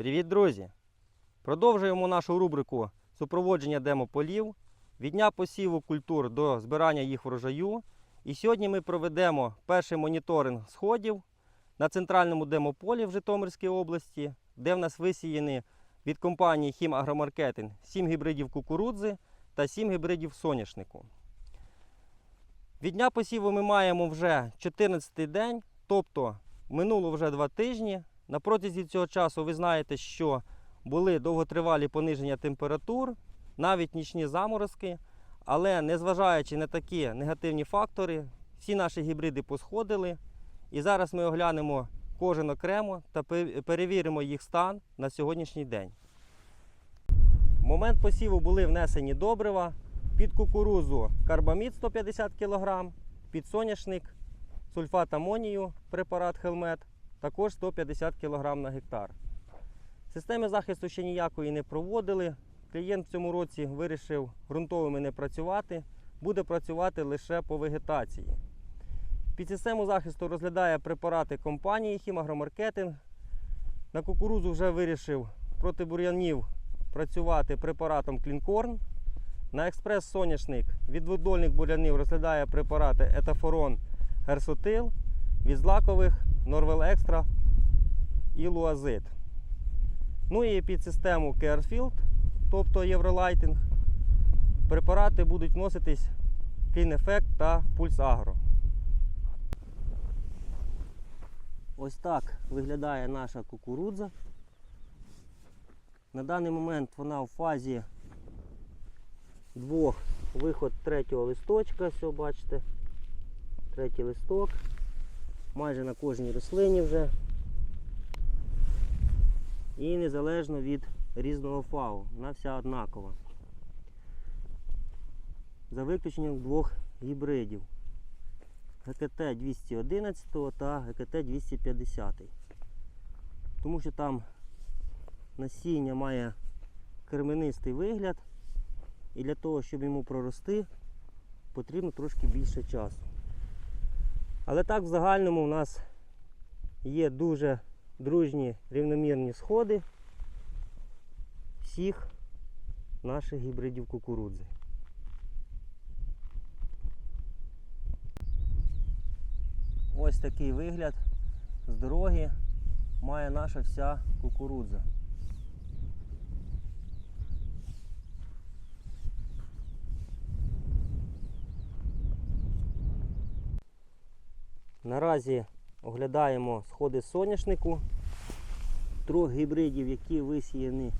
Привіт, друзі! Продовжуємо нашу рубрику супроводження демополів від дня посіву культур до збирання їх врожаю. І сьогодні ми проведемо перший моніторинг сходів на центральному демополі в Житомирській області, де в нас висіяні від компанії Хімагромаркетинг 7 гібридів кукурудзи та 7 гібридів соняшнику. Від дня посіву ми маємо вже 14 день, тобто минуло вже 2 тижні. На протязі цього часу ви знаєте, що були довготривалі пониження температур, навіть нічні заморозки. Але незважаючи на такі негативні фактори, всі наші гібриди посходили. І зараз ми оглянемо кожен окремо та перевіримо їх стан на сьогоднішній день. В момент посіву були внесені добрива під кукурузу карбамід 150 кг, під соняшник сульфат амонію препарат Хелмет також 150 кг на гектар. Системи захисту ще ніякої не проводили. Клієнт в цьому році вирішив ґрунтовими не працювати, буде працювати лише по вегетації. Під систему захисту розглядає препарати компанії Хімагромаркетинг. На кукурузу вже вирішив проти бур'янів працювати препаратом Клінкорн. На експрес соняшник від дводольних бур'янів розглядає препарати Етафорон Герсотил, від злакових Екстра і Луазит. Ну і під систему Carefield, тобто Євролайтинг, препарати будуть вноситись Clean та Pulse Agro. Ось так виглядає наша кукурудза. На даний момент вона в фазі двох виход третього листочка, все бачите. Третій листок. Майже на кожній рослині вже. І незалежно від різного фау. Вона вся однакова. За виключенням двох гібридів. ГКТ 211 та ГКТ 250. Тому що там насіння має кременистий вигляд. І для того, щоб йому прорости, потрібно трошки більше часу. Але так в загальному у нас є дуже дружні рівномірні сходи всіх наших гібридів кукурудзи. Ось такий вигляд з дороги має наша вся кукурудза. Наразі оглядаємо сходи соняшнику трьох гібридів, які висіяні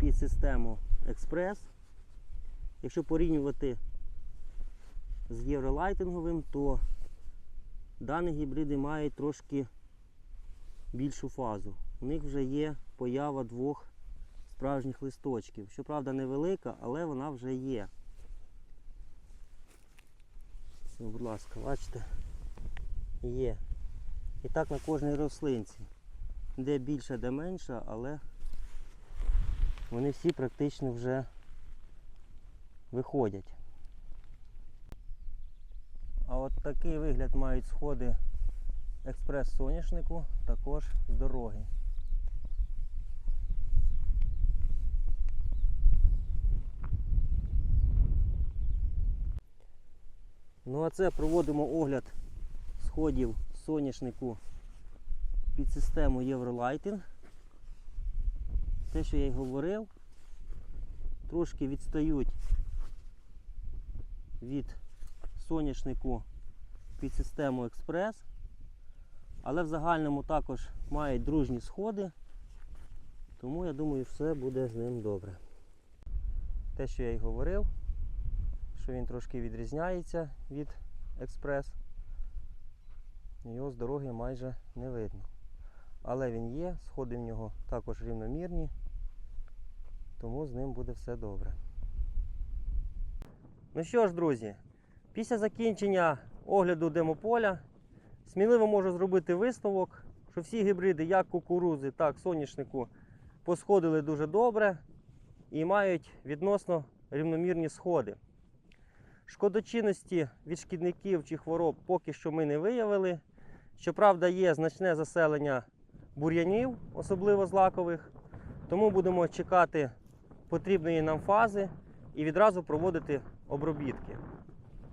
під систему Експрес. Якщо порівнювати з євролайтинговим, то дані гібриди мають трошки більшу фазу. У них вже є поява двох справжніх листочків. Щоправда, невелика, але вона вже є. Будь ласка, бачите? Є. І так на кожній рослинці. Де більше, де менше, але вони всі практично вже виходять. А от такий вигляд мають сходи експрес соняшнику також з дороги. Ну а це проводимо огляд сходів соняшнику під систему Євролайтинг. Те, що я й говорив, трошки відстають від соняшнику під систему Експрес, але в загальному також мають дружні сходи, тому я думаю, все буде з ним добре. Те, що я й говорив, що він трошки відрізняється від Експрес. Його з дороги майже не видно. Але він є, сходи в нього також рівномірні, тому з ним буде все добре. Ну що ж, друзі, після закінчення огляду демополя сміливо можу зробити висновок, що всі гібриди, як кукурузи, так соняшнику, посходили дуже добре і мають відносно рівномірні сходи. Шкодочинності від шкідників чи хвороб поки що ми не виявили. Щоправда, є значне заселення бур'янів, особливо злакових. Тому будемо чекати потрібної нам фази і відразу проводити обробітки.